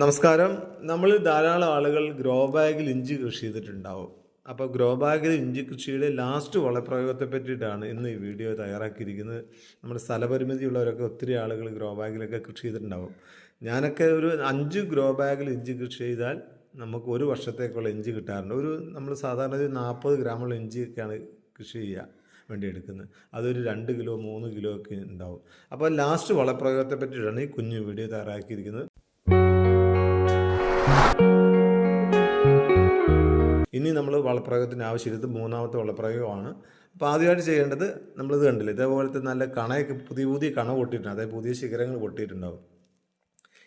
നമസ്കാരം. നമ്മൾ ധാരാളം ആളുകൾ ഗ്രോ ബാഗിൽ ഇഞ്ചി കൃഷി ചെയ്തിട്ടുണ്ടാവും. അപ്പോൾ ഗ്രോ ബാഗിൽ ഇഞ്ചി കൃഷിയുടെ ലാസ്റ്റ് വളപ്രയോഗത്തെ പറ്റിയിട്ടാണ് ഇന്ന് ഈ വീഡിയോ തയ്യാറാക്കിയിരിക്കുന്നത്. നമ്മുടെ സ്ഥലപരിമിതിയുള്ളവരൊക്കെ ഒത്തിരി ആളുകൾ ഗ്രോ ബാഗിലൊക്കെ കൃഷി ചെയ്തിട്ടുണ്ടാവും. ഞാനൊക്കെ ഒരു അഞ്ച് ഗ്രോ ബാഗിൽ ഇഞ്ചി കൃഷി ചെയ്താൽ നമുക്ക് ഒരു വർഷത്തേക്കുള്ള ഇഞ്ചി കിട്ടാറുണ്ട്. ഒരു നമ്മൾ സാധാരണ ഒരു നാൽപ്പത് ഗ്രാമുള്ള ഇഞ്ചിയൊക്കെയാണ് കൃഷി ചെയ്യുക വേണ്ടി എടുക്കുന്നത്. അതൊരു രണ്ട് കിലോ മൂന്ന് കിലോ ഒക്കെ ഉണ്ടാവും. അപ്പോൾ ലാസ്റ്റ് വളപ്രയോഗത്തെ പറ്റിയിട്ടാണ് ഈ കുഞ്ഞു വീഡിയോ തയ്യാറാക്കിയിരിക്കുന്നത്. ഇനി നമ്മൾ വളപ്രയോഗത്തിന് ആവശ്യമില്ല മൂന്നാമത്തെ വളപ്രയോഗമാണ്. അപ്പോൾ ആദ്യമായിട്ട് ചെയ്യേണ്ടത് നമ്മളിത് കണ്ടില്ല? ഇതേപോലത്തെ നല്ല കണയൊക്കെ പുതിയ പുതിയ കണ പൊട്ടിയിട്ടുണ്ട്. അതായത് പുതിയ ശിഖരങ്ങൾ പൊട്ടിയിട്ടുണ്ടാവും.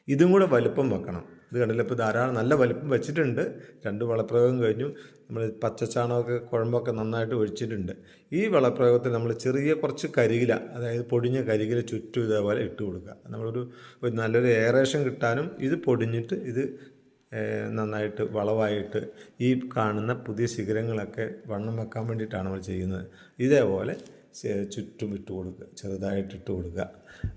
ഇതും കൂടെ വലുപ്പം വെക്കണം. ഇത് കണ്ടില്ല? ഇപ്പോൾ ധാരാളം നല്ല വലുപ്പം വെച്ചിട്ടുണ്ട്. രണ്ട് വളപ്രയോഗം കഴിഞ്ഞു. നമ്മൾ പച്ചച്ചാണകമൊക്കെ കുഴമ്പൊക്കെ നന്നായിട്ട് ഒഴിച്ചിട്ടുണ്ട്. ഈ വളപ്രയോഗത്തിൽ നമ്മൾ ചെറിയ കുറച്ച് കരികില അതായത് പൊടിഞ്ഞ കരികില ചുറ്റും ഇതേപോലെ ഇട്ട് കൊടുക്കുക. നമ്മളൊരു നല്ലൊരു എയറേഷൻ കിട്ടാനും ഇത് പൊടിഞ്ഞിട്ട് ഇത് നന്നായിട്ട് വളവായിട്ട് ഈ കാണുന്ന പുതിയ ശിഖരങ്ങളൊക്കെ വണ്ണം വെക്കാൻ വേണ്ടിയിട്ടാണ് നമ്മൾ ചെയ്യുന്നത്. ഇതേപോലെ ചുറ്റും ഇട്ട് കൊടുക്കുക ചെറുതായിട്ട് ഇട്ട് കൊടുക്കുക.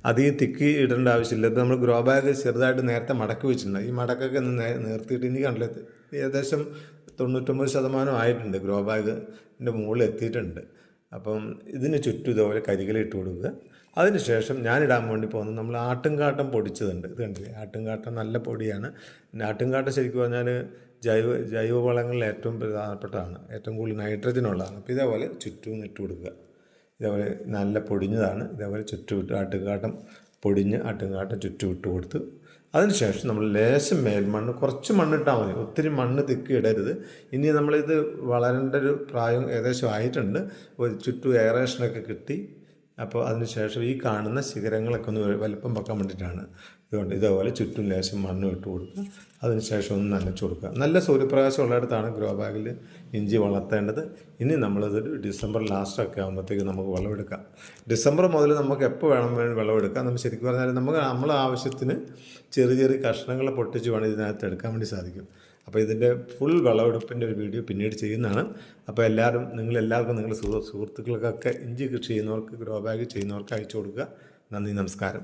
അധികം തിക്കി ഇടേണ്ട ആവശ്യമില്ല. ഇത് നമ്മൾ ഗ്രോ ബാഗ് ചെറുതായിട്ട് നേരത്തെ മടക്കി വെച്ചിട്ടുണ്ട്. ഈ മടക്കൊക്കെ നിർത്തിയിട്ട് ഇനി കണ്ടില്ല ഏകദേശം തൊണ്ണൂറ്റൊമ്പത് ശതമാനം ആയിട്ടുണ്ട് ഗ്രോ ബാഗിന്റെ മുകളിൽ എത്തിയിട്ടുണ്ട്. അപ്പം ഇതിന് ചുറ്റും ഇതുപോലെ കരികൾ ഇട്ട് കൊടുക്കുക. അതിനുശേഷം ഞാനിടാൻ വേണ്ടി പോകുന്നത് നമ്മൾ ആട്ടുംകാട്ടം പൊടിച്ചതുണ്ട്. ഇത് കണ്ടില്ലേ? ആട്ടുംകാട്ടം നല്ല പൊടിയാണ്. ആട്ടുംകാട്ടം ശരിക്കും പറഞ്ഞാൽ ജൈവ ജൈവ ജൈവവളങ്ങളിൽ ഏറ്റവും പ്രധാനപ്പെട്ടതാണ്. ഏറ്റവും കൂടുതൽ നൈട്രജൻ ഉള്ളതാണ് അപ്പോൾ ഇതേപോലെ ചുറ്റും ഇട്ട് കൊടുക്കുക. ഇതേപോലെ നല്ല പൊടിഞ്ഞതാണ്. ഇതേപോലെ ചുറ്റും ഇട്ട് ആട്ടുംകാട്ടം പൊടിഞ്ഞ് ആട്ടുംകാട്ടം ചുറ്റും ഇട്ട് കൊടുത്ത് അതിനുശേഷം നമ്മൾ ലേശം മേൽമണ്ണ് കുറച്ച് മണ്ണിട്ടാൽ മതി. ഒത്തിരി മണ്ണ് തിക്കി ഇടരുത്. ഇനി നമ്മളിത് വളരേണ്ട ഒരു പ്രായം ഏകദേശം ആയിട്ടുണ്ട്. ഒരു ചുറ്റും എയറേഷനൊക്കെ കിട്ടി. അപ്പോൾ അതിനുശേഷം ഈ കാണുന്ന ശിഖരങ്ങളൊക്കെ ഒന്ന് വലുപ്പം വെക്കാൻ വേണ്ടിയിട്ടാണ്. ഇതുകൊണ്ട് ഇതേപോലെ ചുറ്റും ലേശം മണ്ണ് ഇട്ട് കൊടുക്കുക അതിനുശേഷം ഒന്ന് നനച്ചു കൊടുക്കുക. നല്ല സൂര്യപ്രകാശം ഉള്ളിടത്താണ് ഗ്രോ ബാഗിൽ ഇഞ്ചി വളർത്തേണ്ടത്. ഇനി നമ്മളിത് ഡിസംബർ ലാസ്റ്റൊക്കെ ആകുമ്പോഴത്തേക്ക് നമുക്ക് വിളവെടുക്കാം. ഡിസംബർ മുതൽ നമുക്ക് എപ്പോൾ വേണം വേണം വിളവെടുക്കാം? നമ്മൾ ശരിക്കും പറഞ്ഞാൽ നമുക്ക് നമ്മളെ ആവശ്യത്തിന് ചെറിയ ചെറിയ കഷ്ണങ്ങൾ പൊട്ടിച്ച് വേണം ഇതിനകത്ത് എടുക്കാൻ വേണ്ടി സാധിക്കും. അപ്പോൾ ഇതിന്റെ ഫുൾ വിളവെടുപ്പിന്റെ ഒരു വീഡിയോ പിന്നീട് ചെയ്യുന്നതാണ്. അപ്പോൾ എല്ലാവരും നിങ്ങൾ എല്ലാവർക്കും നിങ്ങളുടെ സുഹൃ സുഹൃത്തുക്കൾക്കൊക്കെ ഇഞ്ചി കൃഷി ചെയ്യുന്നവർക്ക് ഗ്രോ ബാഗ് ചെയ്യുന്നവർക്ക് അയച്ചു കൊടുക്കുക. നന്ദി നമസ്കാരം.